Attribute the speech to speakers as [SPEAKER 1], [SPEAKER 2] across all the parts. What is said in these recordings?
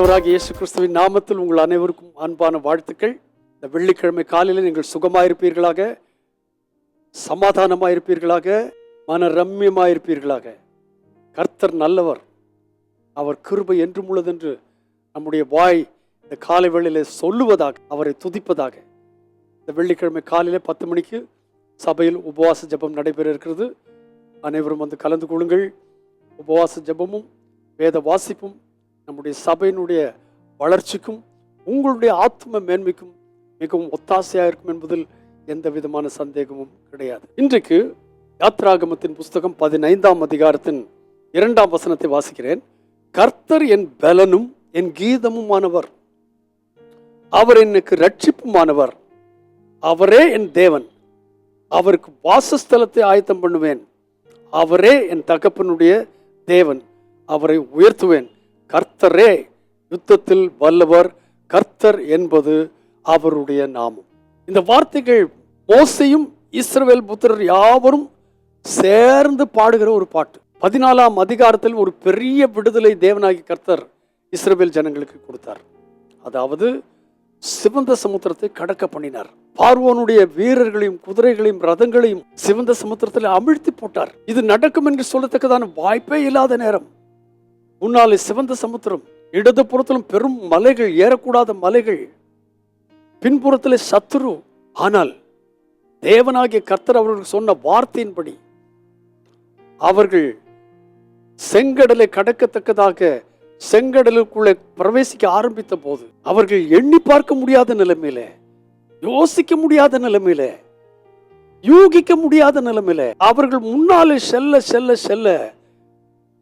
[SPEAKER 1] ஆண்டவராக இயேசு கிறிஸ்துவின் நாமத்தில் உங்கள் அனைவருக்கும் அன்பான வாழ்த்துக்கள். இந்த வெள்ளிக்கிழமை காலையில் நீங்கள் சுகமாயிருப்பீர்களாக சமாதானமாயிருப்பீர்களாக மன ரம்யமாயிருப்பீர்களாக கர்த்தர் நல்லவர். அவர் கிருபை என்றும் உள்ளதென்று நம்முடைய வாய் இந்த காலை வேளையில் சொல்லுவதாக அவரை துதிப்பதாக. இந்த வெள்ளிக்கிழமை காலையில் பத்து மணிக்கு சபையில் உபவாச ஜெபம் நடைபெற இருக்கிறது அனைவரும் வந்து கலந்து கொள்ளுங்கள். உபவாச ஜெபமும் வேத வாசிப்பும் நம்முடைய சபையினுடைய வளர்ச்சிக்கும் உங்களுடைய ஆத்ம மேன்மைக்கும் மிகவும் ஒத்தாசையாக இருக்கும் என்பதில் எந்த விதமான சந்தேகமும் கிடையாது. இன்றைக்கு யாத்ராகமத்தின் புஸ்தகம் பதினைந்தாம் அதிகாரத்தின் இரண்டாம் வசனத்தை வாசிக்கிறேன். கர்த்தர் என் பலனும் என் கீதமுமானவர். அவர் எனக்கு ரட்சிப்புமானவர் அவரே என் தேவன். அவருக்கு வாசஸ்தலத்தை ஆயத்தம் பண்ணுவேன். அவரே என் தகப்பனுடைய தேவன். அவரை உயர்த்துவேன். கர்த்தரே யுத்தத்தில் வல்லவர் கர்த்தர் என்பது அவருடைய நாமம். இந்த வார்த்தைகள் மோசையும் இஸ்ரவேல் புத்திரர் யாவரும் சேர்ந்து பாடுகிற ஒரு பாட்டு. பதினாலாம் அதிகாரத்தில் ஒரு பெரிய விடுதலை தேவனாகி கர்த்தர் இஸ்ரவேல் ஜனங்களுக்கு கொடுத்தார். அதாவது சிவந்த சமுத்திரத்தை கடக்க பண்ணினார். பார்வோனுடைய வீரர்களையும் குதிரைகளையும் ரதங்களையும் சிவந்த சமுத்திரத்தில் அமிழ்த்தி போட்டார். இது நடக்கும் என்று சொல்லத்தக்கதான வாய்ப்பே இல்லாத நேரம். முன்னாலே சிவந்த சமுத்திரம். இடது புறத்திலும் பெரும் மலைகள் ஏறக்கூடாத மலைகள். பின்புறத்திலே சத்துரு. ஆனால் தேவனாகிய கர்த்தர் அவர்களுக்கு சொன்ன வார்த்தையின்படி அவர்கள் செங்கடலை கடக்கத்தக்கதாக செங்கடலுக்குள்ளே பிரவேசிக்க ஆரம்பித்த போது அவர்கள் எண்ணி பார்க்க முடியாத நிலைமையில யோசிக்க முடியாத நிலைமையில யூகிக்க முடியாத நிலைமையில அவர்கள் முன்னாலே செல்ல செல்ல செல்ல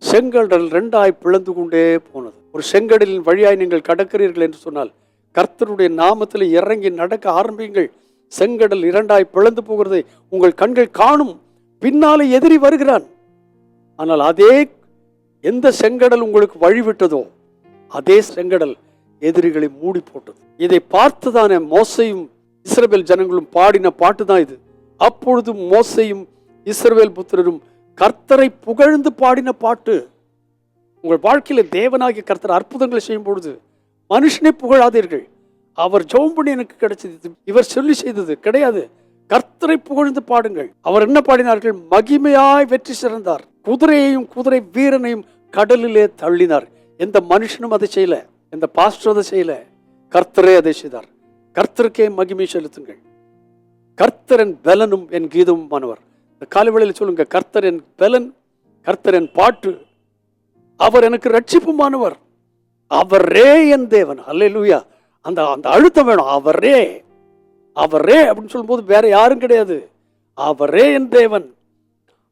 [SPEAKER 1] செங்கடல் ரெண்டாய் பிளந்து கொண்டே போனது. ஒரு செங்கடலின் வழியாய் நீங்கள் கடக்கிறீர்கள் என்று சொன்னால் கர்த்தருடைய நாமத்தில் இறங்கி நடக்க ஆரம்பியுங்கள். செங்கடல் இரண்டாய் பிளந்து போகிறதை உங்கள் கண்கள் காணும். பின்னாலே எதிரி வருகிறான். ஆனால் அதே எந்த செங்கடல் உங்களுக்கு வழிவிட்டதோ அதே செங்கடல் எதிரிகளை மூடி போட்டது இதை பார்த்துதானே மோசையும் இஸ்ரேல் ஜனங்களும் பாடின பாட்டு தான் இது. அப்பொழுது மோசையும் இஸ்ரேல் புத்திரரும் கர்த்தரை புகழ்ந்து பாடின பாட்டு உங்கள் வாழ்க்கையில தேவனாகிய கர்த்தர் அற்புதங்களை செய்யும் பொழுது மனுஷனை புகழாதீர்கள். அவர் ஜெபம் பண்ணி எனக்கு கிடைச்சது இவர் சொல்லி செய்தது கிடையாது. கர்த்தரை புகழ்ந்து பாடுங்கள். அவர் என்ன பாடினார்கள்? மகிமையாய் வெற்றி சிறந்தார். குதிரையையும் குதிரை வீரனையும் கடலிலே தள்ளினார். எந்த மனுஷனும் அதை செய்யல எந்த பாஸ்டர் அதை செய்யல. கர்த்தரே அதை செய்தார். கர்த்தருக்கே மகிமை செலுத்துங்கள். கர்த்தரன் பலனும் என் கீதமுமானவர். இந்த காலவேளையில் சொல்லுங்க கர்த்தர் என் பலன் கர்த்தர் என் பாட்டு. அவர் எனக்கு ரட்சிப்புமானவர் அவரே என் தேவன். அல்லேலூயா அந்த அந்த அழுத்தம் வேணும். அவரே அவரே அப்படின்னு சொல்லும்போது வேற யாரும் கிடையாது. அவரே என் தேவன்.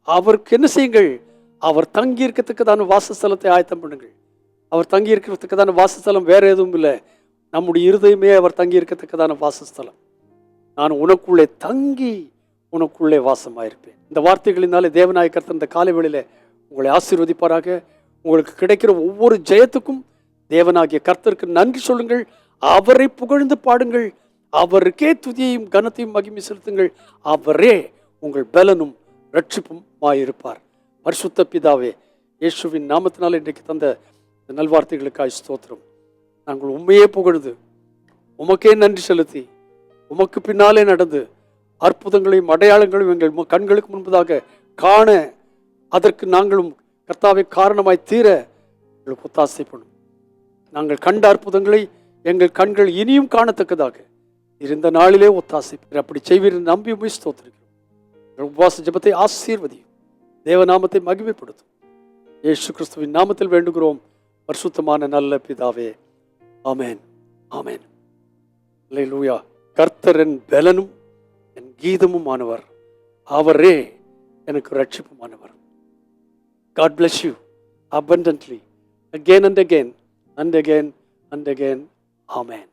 [SPEAKER 1] அவருக்கு என்ன செய்யுங்கள்? அவர் தங்கி இருக்கத்தக்கதான வாசஸ்தலத்தை ஆயத்தம் பண்ணுங்கள். அவர் தங்கி இருக்கிறதுக்குதான வாசஸ்தலம் வேற எதுவும் இல்லை. நம்முடைய இருதயமே அவர் தங்கி இருக்கத்தக்கதான வாசஸ்தலம். நான் உனக்குள்ளே தங்கி உனக்குள்ளே வாசமாயிருப்பேன். இந்த வார்த்தைகளினாலே தேவநாய கர்த்தர் இந்த காலை உங்களை ஆசீர்வதிப்பாராக. உங்களுக்கு கிடைக்கிற ஒவ்வொரு ஜெயத்துக்கும் தேவனாகிய கர்த்தருக்கு நன்றி சொல்லுங்கள். அவரை புகழ்ந்து பாடுங்கள். அவருக்கே துதியையும் கனத்தையும் மகிமை செலுத்துங்கள். அவரே உங்கள் பலனும் ரட்சிப்பும் மாயிருப்பார் பரிசுத்த பிதாவே இயேசுவின் நாமத்தினால் இன்றைக்கு தந்த நல்வார்த்தைகளுக்காய் ஸ்தோத்திரம். நாங்கள் உண்மையே புகழ்ந்து உமக்கே நன்றி செலுத்தி உமக்கு பின்னாலே நடந்து அற்புதங்களையும் அடையாளங்களையும் எங்கள் கண்களுக்கு முன்பதாக காண அதற்கு நாங்களும் கர்த்தாவை காரணமாய் தீர எங்களுக்கு ஒத்தாசைப்படும். நாங்கள் கண்ட அற்புதங்களை எங்கள் கண்கள் இனியும் காணத்தக்கதாக இருந்த நாளிலே ஒத்தாசை அப்படி செய்வீர் நம்பி உண்மை உபவாச ஜெபத்தை ஆசீர்வதியும். தேவநாமத்தை மகிமைப்படுத்தும். ஏசு கிறிஸ்துவின் நாமத்தில் வேண்டுகிறோம். பரிசுத்தமான நல்ல பிதாவே. ஆமேன். ஆமேன். லூயா கர்த்தரன் பலனும் என் கீதமுமானவர் அவரே எனக்கு ரட்சிப்புமானவர் God bless you abundantly again and again and again and again. Amen.